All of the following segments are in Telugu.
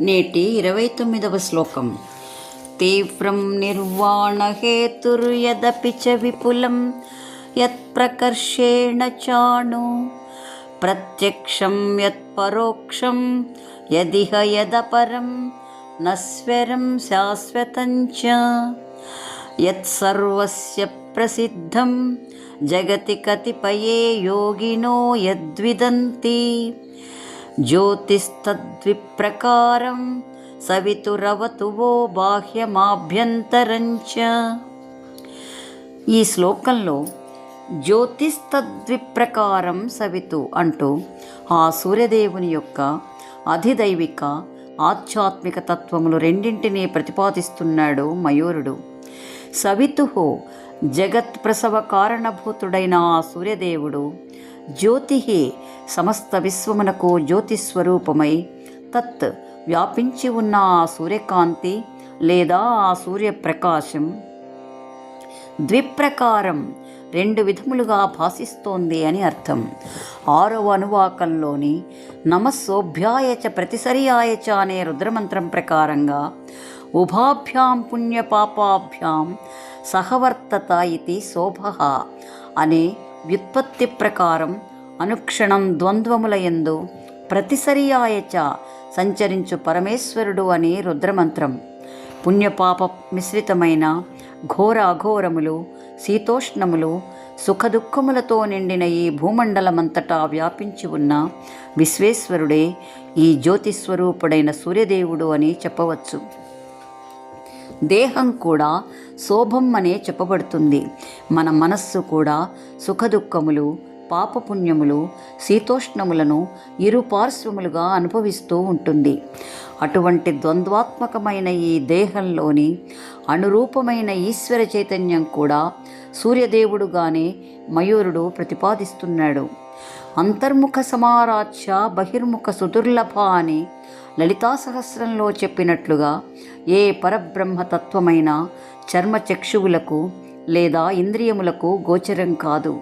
నేటి ఇరవై తొమ్మిదవ శ్లోకం. తీవ్రం నిర్వాణహేతుర్యదపి చ విపులం యత్ప్రకర్షేణ చాణు. ప్రత్యక్షం యత్పరోక్షం యదిహ యదపరం నస్వరం శాశ్వతం యత్సర్వస్య ప్రసిద్ధం జగతి కతిపయే యోగినో యద్విదంతి. ज्योतिस्तद्विप्रकारं సవితురవతు వో బాహ్యమాభ్యంతరంచ ఈ శ్లోకంలో జ్యోతిస్తద్విప్రకారం సవితు అంటూ ఆ సూర్యదేవుని యొక్క అధిదైవిక ఆధ్యాత్మిక తత్వములు రెండింటినీ ప్రతిపాదిస్తున్నాడు మయూరుడు. సవితు జగత్ ప్రసవ కారణభూతుడైన ఆ సూర్యదేవుడు జ్యోతి సమస్త విశ్వమునకు జ్యోతిస్వరూపమై తత్ వ్యాపించి ఉన్న ఆ సూర్యకాంతి లేదా ఆ సూర్యప్రకాశం ద్విప్రకారం రెండు విధములుగా భాసిస్తోంది అని అర్థం. ఆరవ అనువాకంలోని నమస్సోభ్యాయచ చ ప్రతిసర్యాయ అనే రుద్రమంత్రం ప్రకారంగా ఉభాభ్యాం పుణ్యపాపాభ్యాం సహవర్తత ఇది శోభ అనే వ్యుత్పత్తి ప్రకారం అనుక్షణం ద్వంద్వములయందు ప్రతిసరియాయచ సంచరించు పరమేశ్వరుడు అని రుద్రమంత్రం. పుణ్యపాప మిశ్రితమైన ఘోర అఘోరములు శీతోష్ణములు సుఖదుఖములతో నిండిన ఈ భూమండలమంతటా వ్యాపించి ఉన్న విశ్వేశ్వరుడే ఈ జ్యోతిస్వరూపుడైన సూర్యదేవుడు అని చెప్పవచ్చు. దేహం కూడా శోభం అనే చెప్పబడుతుంది. మన మనస్సు కూడా సుఖదుఖములు పాపపుణ్యములు శీతోష్ణములను ఇరు పార్శ్వములుగా అనుభవిస్తూ ఉంటుంది. అటువంటి ద్వంద్వాత్మకమైన ఈ దేహంలోని అనురూపమైన ఈశ్వర చైతన్యం కూడా సూర్యదేవుడుగానే మయూరుడు ప్రతిపాదిస్తున్నాడు. అంతర్ముఖ సమారాధ్య బహిర్ముఖ సుదుర్లభ అని లలితా సహస్రంలో చెప్పినట్లుగా ఏ పరబ్రహ్మతత్వమైన చర్మచక్షువులకు లేదా ఇంద్రియములకు గోచరం కాదు.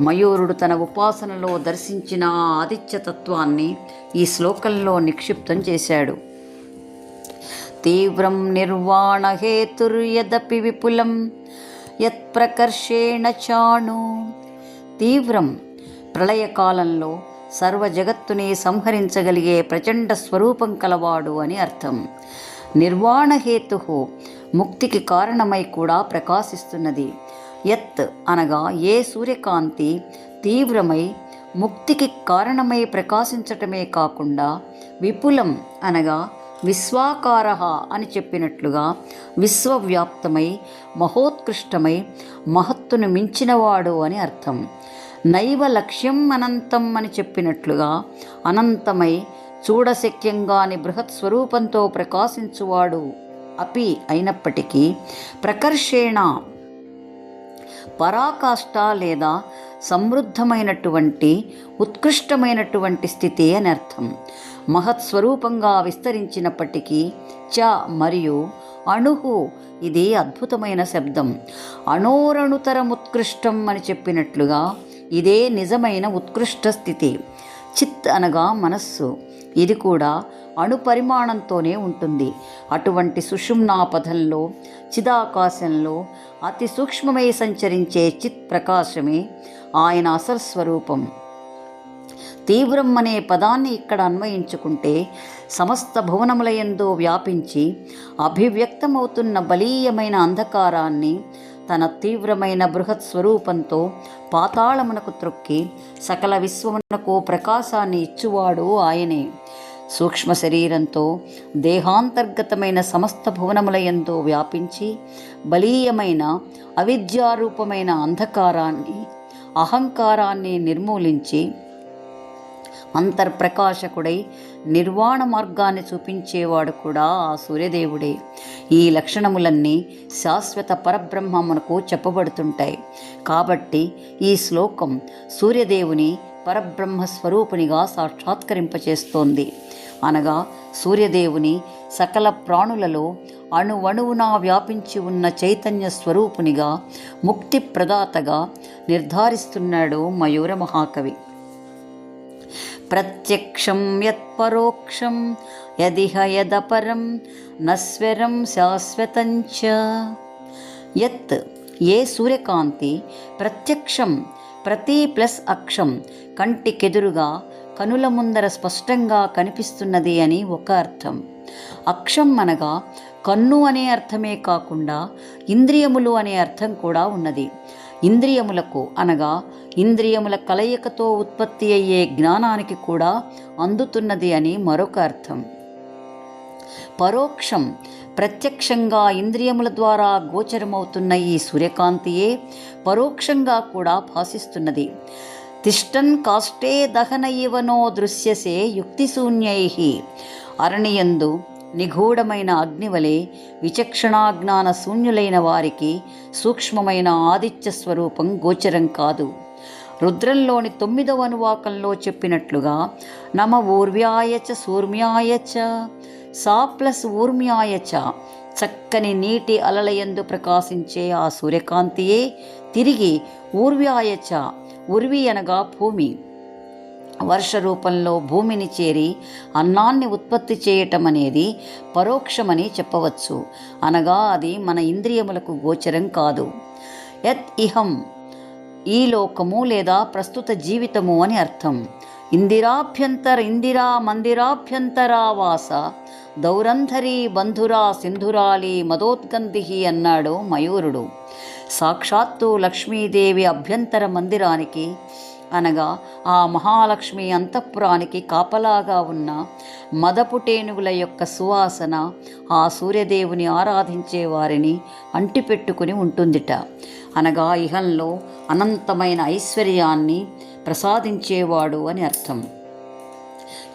మయూరుడు తన ఉపాసనలో దర్శించిన ఆదిత్యతత్వాన్ని ఈ శ్లోకంలో నిక్షిప్తం చేశాడు. తీవ్రం నిర్వాణహేతుర్యదపి విపులం యత్ప్రకర్షేణ చాణు. తీవ్రం ప్రళయకాలంలో సర్వ జగత్తుని సంహరించగలిగే ప్రచండ స్వరూపం కలవాడు అని అర్థం. నిర్వాణహేతు ముక్తికి కారణమై కూడా ప్రకాశిస్తున్నది. యత్ అనగా ఏ సూర్యకాంతి తీవ్రమై ముక్తికి కారణమై ప్రకాశించటమే కాకుండా విపులం అనగా విశ్వాకార అని చెప్పినట్లుగా విశ్వవ్యాప్తమై మహోత్కృష్టమై మహత్తును మించినవాడు అని అర్థం. నైవ లక్ష్యం అనంతం అని చెప్పినట్లుగా అనంతమై చూడశక్యంగాని బృహత్ స్వరూపంతో ప్రకాశించువాడు అపి అయినప్పటికీ ప్రకర్షేణ పరాకాష్ట లేదా సమృద్ధమైనటువంటి ఉత్కృష్టమైనటువంటి స్థితి అని అర్థం. మహత్స్వరూపంగా విస్తరించినప్పటికీ చ మరియు అణుహు ఇది అద్భుతమైన శబ్దం. అణోరణుతరముత్కృష్టం అని చెప్పినట్లుగా ఇదే నిజమైన ఉత్కృష్ట స్థితి. చిత్ అనగా మనస్సు. ఇది కూడా అణుపరిమాణంతోనే ఉంటుంది. అటువంటి సుషుమ్నాపథంలో చిదాకాశంలో అతి సూక్ష్మమై సంచరించే చిత్ ప్రకాశమే ఆయన అసర్స్వరూపం తీవ్రం అనే పదాన్ని ఇక్కడ అన్వయించుకుంటే సమస్త భువనములయందో వ్యాపించి అభివ్యక్తమవుతున్న బలీయమైన అంధకారాన్ని తన తీవ్రమైన బృహత్ స్వరూపంతో పాతాళమునకు త్రొక్కి సకల విశ్వమునకు ప్రకాశాన్ని ఇచ్చువాడు ఆయనే. సూక్ష్మ శరీరంతో దేహాంతర్గతమైన సమస్త భువనములయంతో వ్యాపించి బలీయమైన అవిద్యారూపమైన అంధకారాన్ని అహంకారాన్ని నిర్మూలించి అంతర్ప్రకాశకుడై నిర్వాణ మార్గాన్ని చూపించేవాడు కూడా ఆ సూర్యదేవుడే. ఈ లక్షణములన్నీ శాశ్వత పరబ్రహ్మమునకు చెప్పబడుతుంటాయి. కాబట్టి ఈ శ్లోకం సూర్యదేవుని పరబ్రహ్మ స్వరూపునిగా సాక్షాత్కరింపచేస్తోంది. అనగా సూర్యదేవుని సకల ప్రాణులలో అణువణువునా వ్యాపించి ఉన్న చైతన్య స్వరూపునిగా ముక్తి ప్రదాతగా నిర్ధారిస్తున్నాడు మయూర మహాకవి. ప్రత్యక్షం యత్పరోక్షం యదిహ యదపరం నస్వరం శాశ్వతంచ యత్ ఏ సూర్యకాంతి ప్రత్యక్షం ప్రతి ప్లస్ అక్షం కంటికెదురుగా కనుల ముందర స్పష్టంగా కనిపిస్తున్నది అని ఒక అర్థం. అక్షం అనగా కన్ను అనే అర్థమే కాకుండా ఇంద్రియములు అనే అర్థం కూడా ఉన్నది. ఇంద్రియములకు అనగా ఇంద్రియముల కలయికతో ఉత్పత్తి అయ్యే జ్ఞానానికి కూడా అందుతున్నది అని మరొక అర్థం. పరోక్షం ప్రత్యక్షంగా ఇంద్రియముల ద్వారా గోచరమవుతున్న ఈ సూర్యకాంతియే పరోక్షంగా కూడా భాసిస్తున్నది. తిష్టన్ కాష్టే దహన ఇవనో దృశ్యసే యుక్తిశూన్యై. అరణియందు నిగూఢమైన అగ్నివలే విచక్షణాజ్ఞాన శూన్యులైన వారికి సూక్ష్మమైన ఆదిత్య స్వరూపం గోచరం కాదు. రుద్రంలోని తొమ్మిదవ అనువాకంలో చెప్పినట్లుగా నమ ఊర్వ్యాయచ సూర్మ్యాయచ సా ప్లస్ ఊర్మ్యాయచ చక్కని నీటి అలలయందు ప్రకాశించే ఆ సూర్యకాంతియే తిరిగి ఊర్వ్యాయచ ఉర్వి అనగా భూమి. వర్ష రూపంలో భూమిని చేరి అన్నాన్ని ఉత్పత్తి చేయటం అనేది పరోక్షమని చెప్పవచ్చు. అనగా అది మన ఇంద్రియములకు గోచరం కాదు. యత్ ఇహం ఈ లోకము లేదా ప్రస్తుత జీవితము అని అర్థం. ఇందిరాభ్యంతర ఇందిరా మందిరాభ్యంతరావాస దౌరంధరి బంధురా సింధురాలి మదోద్గంధి అన్నాడు మయూరుడు. సాక్షాత్తు లక్ష్మీదేవి అభ్యంతర మందిరానికి అనగా ఆ మహాలక్ష్మి అంతఃపురానికి కాపలాగా ఉన్న మదపుటేనుగుల యొక్క సువాసన ఆ సూర్యదేవుని ఆరాధించే వారిని అంటిపెట్టుకుని ఉంటుందిట. అనగా ఇహంలో అనంతమైన ఐశ్వర్యాన్ని ప్రసాదించేవాడు అని అర్థం.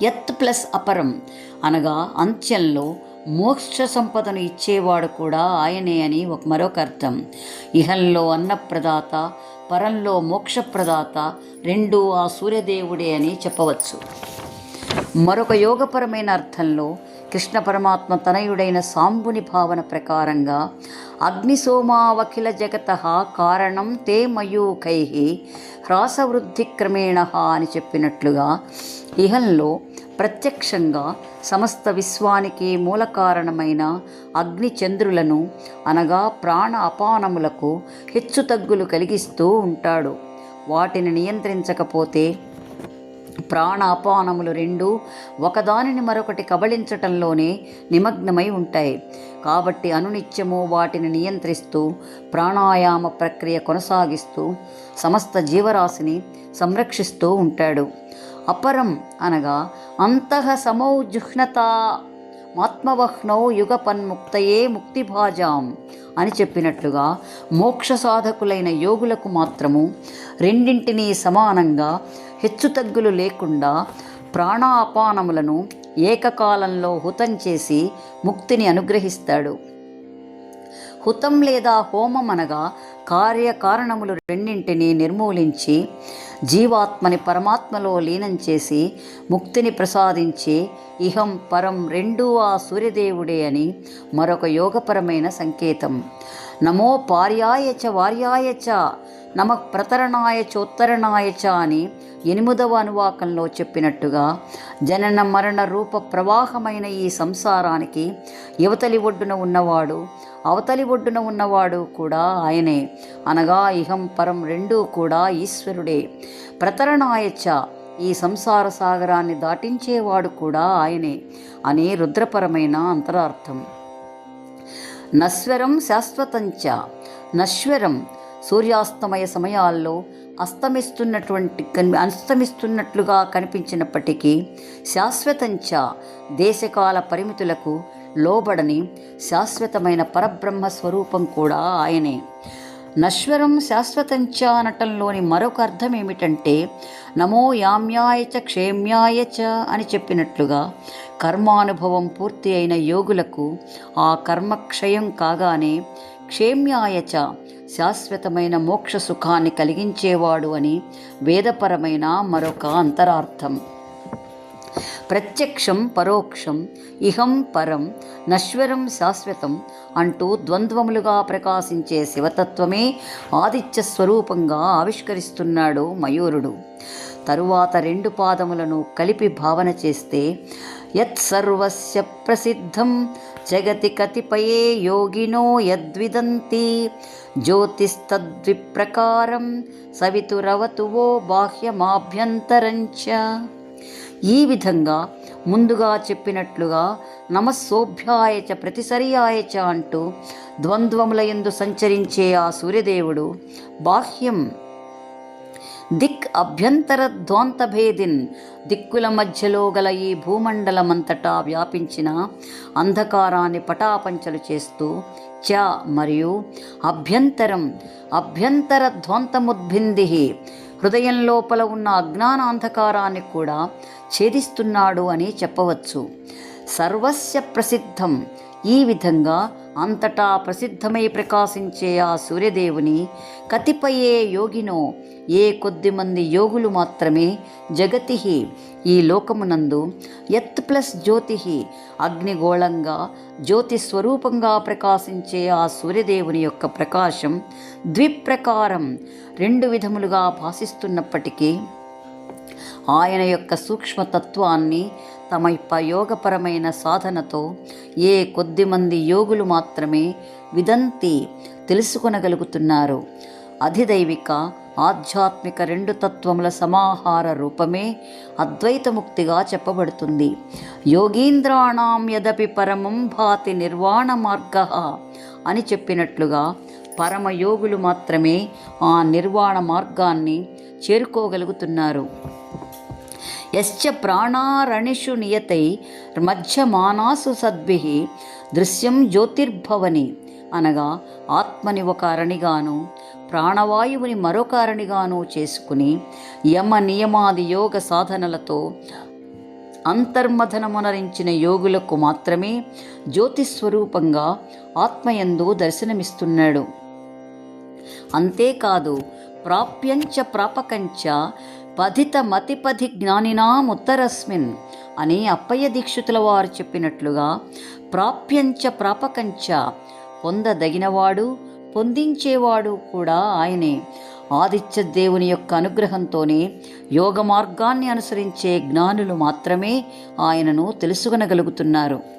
యత్ ప్లస్ అపరం అనగా అంత్యంలో మోక్ష సంపదను ఇచ్చేవాడు కూడా ఆయనే అని ఒక మరొక అర్థం. ఇహంలో అన్నప్రదాత పరంలో మోక్షప్రదాత రెండు ఆ సూర్యదేవుడే అని చెప్పవచ్చు. మరొక యోగపరమైన అర్థంలో కృష్ణ పరమాత్మ తనయుడైన సాంబుని భావన ప్రకారంగా అగ్నిసోమావఖిల జగత కారణం తే మయూఖై హ్రాసవృద్ధిక్రమేణ అని చెప్పినట్లుగా ఇహంలో ప్రత్యక్షంగా సమస్త విశ్వానికి మూల కారణమైన అగ్నిచంద్రులను అనగా ప్రాణ అపానములకు హెచ్చుతగ్గులు కలిగిస్తూ ఉంటాడు. వాటిని నియంత్రించకపోతే ప్రాణాపానములు రెండు ఒకదానిని మరొకటి కబళించటంలోనే నిమగ్నమై ఉంటాయి. కాబట్టి అనునిత్యము వాటిని నియంత్రిస్తూ ప్రాణాయామ ప్రక్రియ కొనసాగిస్తూ సమస్త జీవరాశిని సంరక్షిస్తూ ఉంటాడు. అపరం అనగా అంతః సమౌ జుహ్నత ఆత్మవహ్నౌ యుగపన్ముక్తయే ముక్తిభాజాం అని చెప్పినట్లుగా మోక్ష సాధకులైన యోగులకు మాత్రము రెండింటినీ సమానంగా హెచ్చుతగ్గులు లేకుండా ప్రాణాపానములను ఏకకాలంలో హుతం చేసి ముక్తిని అనుగ్రహిస్తాడు. హుతం లేదా హోమం అనగా కార్యకారణములు రెండింటిని నిర్మూలించి జీవాత్మని పరమాత్మలో లీనం చేసి ముక్తిని ప్రసాదించి ఇహం పరం రెండూ ఆ సూర్యదేవుడే అని మరొక యోగపరమైన సంకేతం. నమో పార్యాయ చ వార్యాయ చ నమ ప్రతరణాయ చోత్తరణాయ చ అని ఎనిమిదవ అనువాకంలో చెప్పినట్టుగా జనన మరణ రూప ప్రవాహమైన ఈ సంసారానికి యువతలి ఒడ్డున ఉన్నవాడు అవతలి ఒడ్డున ఉన్నవాడు కూడా ఆయనే. అనగా ఇహం పరం రెండూ కూడా ఈశ్వరుడే. ప్రతరణాయచ ఈ సంసార సాగరాన్ని దాటించేవాడు కూడా ఆయనే. అనే రుద్రపరమైన అంతరార్థం. నశ్వరం శాశ్వతంచ నశ్వరం సూర్యాస్తమయ సమయాల్లో అస్తమిస్తున్నటువంటి అస్తమిస్తున్నట్లుగా కనిపించినప్పటికీ శాశ్వతంచ దేశకాల పరిమితులకు లోబడని శాశ్వతమైన పరబ్రహ్మ స్వరూపం కూడా ఆయనే. నశ్వరం శాశ్వతంచ అనటంలోని మరొక అర్థం ఏమిటంటే నమో యామ్యాయ చ క్షేమ్యాయ చ అని చెప్పినట్లుగా కర్మానుభవం పూర్తి అయిన యోగులకు ఆ కర్మక్షయం కాగానే క్షేమ్యాయ చ శాశ్వతమైన మోక్ష సుఖాన్ని కలిగించేవాడు అని వేదపరమైన మరొక అంతరార్థం. ప్రత్యక్షం పరోక్షం ఇహం పరం నశ్వరం శాశ్వతం అంటూ ద్వంద్వములుగా ప్రకాశించే శివతత్వమే ఆదిత్య స్వరూపంగా ఆవిష్కరిస్తున్నాడు మయూరుడు. తరువాత రెండు పాదములను కలిపి భావన చేస్తే యత్ సర్వస్య ప్రసిద్ధం జగతి కతిపయే యోగినో యద్విదంతి జ్యోతిస్తద్విప్రకారం సవితురవతువో బాహ్యమాభ్యంతరంచ. ఈ విధంగా ముందుగా చెప్పినట్లుగా నమస్సోభ్యాయచ చ ప్రతిసర్యాయ చ అంటూ ద్వంద్వముల ఎందు సంచరించే ఆ సూర్యదేవుడు బాహ్యం దిక్ అభ్యంతర ద్వాంతభేదిన్ దిక్కుల మధ్యలో గల ఈ భూమండలమంతటా వ్యాపించిన అంధకారాన్ని పటాపంచలు చేస్తూ చ మరియు అభ్యంతరం అభ్యంతర ధ్వంతముద్భింది హృదయం లోపల ఉన్న అజ్ఞానాంధకారాన్ని కూడా ఛేదిస్తున్నాడు అని చెప్పవచ్చు. సర్వస్య ప్రసిద్ధం. ఈ విధంగా అంతటా ప్రసిద్ధమై ప్రకాశించే ఆ సూర్యదేవుని కతిపయే యోగినో ఏ కొద్ది మంది యోగులు మాత్రమే జగతి ఈ లోకమునందు ఎత్ ప్లస్ జ్యోతి అగ్నిగోళంగా జ్యోతి స్వరూపంగా ప్రకాశించే ఆ సూర్యదేవుని యొక్క ప్రకాశం ద్విప్రకారం రెండు విధములుగా భాసిస్తున్నప్పటికీ ఆయన యొక్క సూక్ష్మతత్వాన్ని తమ యోగపరమైన సాధనతో ఏ కొద్దిమంది యోగులు మాత్రమే విదంతి తెలుసుకొనగలుగుతున్నారు. అధిదైవిక ఆధ్యాత్మిక రెండు తత్వముల సమాహార రూపమే అద్వైతముక్తిగా చెప్పబడుతుంది. యోగీంద్రాణం యదపి పరమం భాతి నిర్వాణ మార్గ అని చెప్పినట్లుగా పరమయోగులు మాత్రమే ఆ నిర్వాణ మార్గాన్ని చేరుకోగలుగుతున్నారు. యశ్చ ప్రాణారణిషు నియతై మధ్యమానాసు సద్భి దృశ్యం జ్యోతిర్భవని అనగా ఆత్మని ఒక అరణిగాను ప్రాణవాయువుని మరొక అరణిగాను చేసుకుని యమ నియమాది యోగ సాధనలతో అంతర్మథనమునరించిన యోగులకు మాత్రమే జ్యోతిస్వరూపంగా ఆత్మయందు దర్శనమిస్తున్నాడు. అంతేకాదు ప్రాప్యంచ ప్రాపకంచ పధిత మతిపథి జ్ఞానినాముత్తరస్మిన్ అని అప్పయ్య దీక్షితుల వారు చెప్పినట్లుగా ప్రాప్యంచ ప్రాపకంచ పొందదగినవాడు పొందించేవాడు కూడా ఆయనే. ఆదిత్య దేవుని యొక్క అనుగ్రహంతోనే యోగ మార్గాన్ని అనుసరించే జ్ఞానులు మాత్రమే ఆయనను తెలుసుకొనగలుగుతున్నారు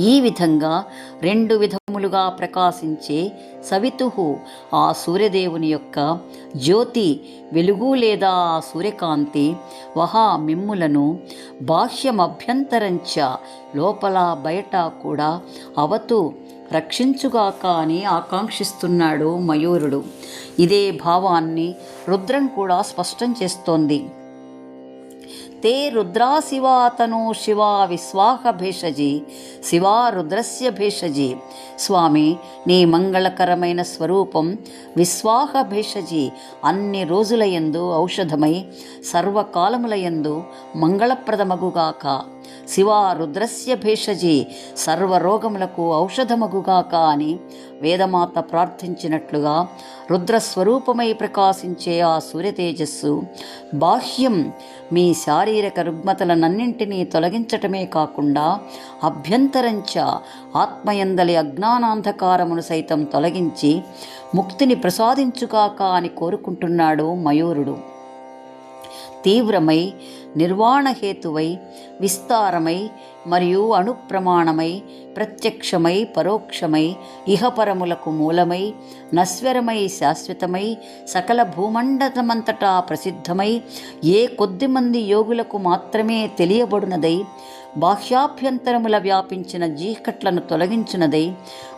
ఈ విధంగా రెండు విధములుగా ప్రకాశించే సవితుహు ఆ సూర్యదేవుని యొక్క జ్యోతి వెలుగు లేదా ఆ సూర్యకాంతి వహా మిమ్ములను బాహ్యమభ్యంతరంచ లోపల బయట కూడా అవతు రక్షించుగాక అని ఆకాంక్షిస్తున్నాడు మయూరుడు. ఇదే భావాన్ని రుద్రం కూడా స్పష్టం చేస్తోంది. తే రుద్రాశివా శివాతను శివా విశ్వాహ భేషజీ శివా రుద్రస్య భేషజి. స్వామి నీ మంగళకరమైన స్వరూపం విశ్వాహ భేషజీ. అన్ని రోజులయందు ఔషధమై సర్వకాలములయందు మంగళప్రదమగుగాక. శివ రుద్రస్య భేషజి సర్వరోగములకు ఔషధమగుగాక అని వేదమాత ప్రార్థించినట్లుగా రుద్రస్వరూపమై ప్రకాశించే ఆ సూర్యతేజస్సు బాహ్యం మీ శారీరక రుగ్మతలనన్నింటినీ తొలగించటమే కాకుండా అభ్యంతరంచ ఆత్మయందలి అజ్ఞానాంధకారమును సైతం తొలగించి ముక్తిని ప్రసాదించుగాక అని కోరుకుంటున్నాడు మయూరుడు. తీవ్రమై నిర్వాణహేతువై విస్తారమై మరియు అణుప్రమాణమై ప్రత్యక్షమై పరోక్షమై ఇహపరములకు మూలమై నశ్వరమై శాశ్వతమై సకల భూమండలమంతటా ప్రసిద్ధమై ఏ కొద్దిమంది యోగులకు మాత్రమే తెలియబడునదై బాహ్యాభ్యంతరముల వ్యాపించిన జీకట్లను తొలగించినదై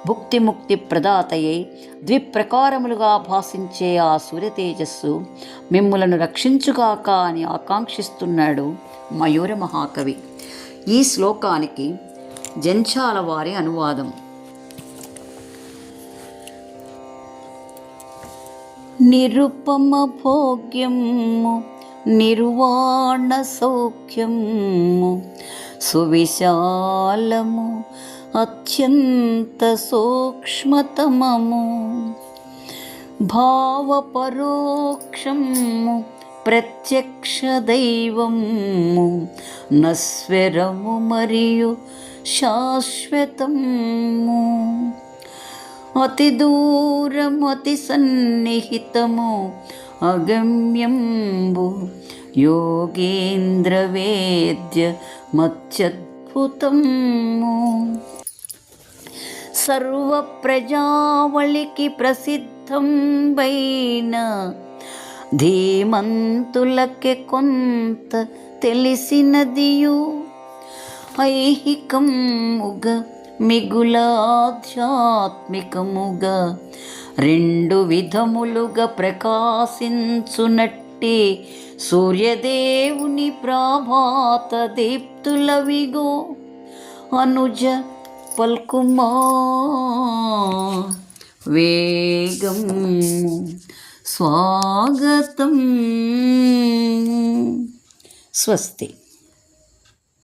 భుక్తిముక్తి ప్రదాతయై. ద్విప్రకారములుగా భాషించే ఆ సూర్యతేజస్సు మిమ్ములను రక్షించుగాక అని ఆకాంక్షిస్తున్నాడు మయూర మహాకవి. ఈ శ్లోకానికి జంచాల వారి అనువాదం. నిరుపమ భోగ్యము నిర్వాణ సౌఖ్యము సువిశాలము అత్యంత సూక్ష్మతమము. భావపరోక్షము ప్రత్యక్ష దైవము నస్వరము మరియు శాశ్వతము. అతి దూరం అతి సన్నిహితము అగమ్యంబు యోగేంద్రవేద్య మత్యద్భుతము సర్వప్రజావళికి ప్రసిద్ధంబైన ధీమంతులకి కొంత తెలిసినదియు ఐహికముగ మిగులాధ్యాత్మికముగా రెండు విధములుగా ప్రకాశించునట్టు సూర్యదేవుని ప్రభాత దీప్తులవిగో అనుజ పల్కుమా. వేగం స్వాగతం. స్వస్తి.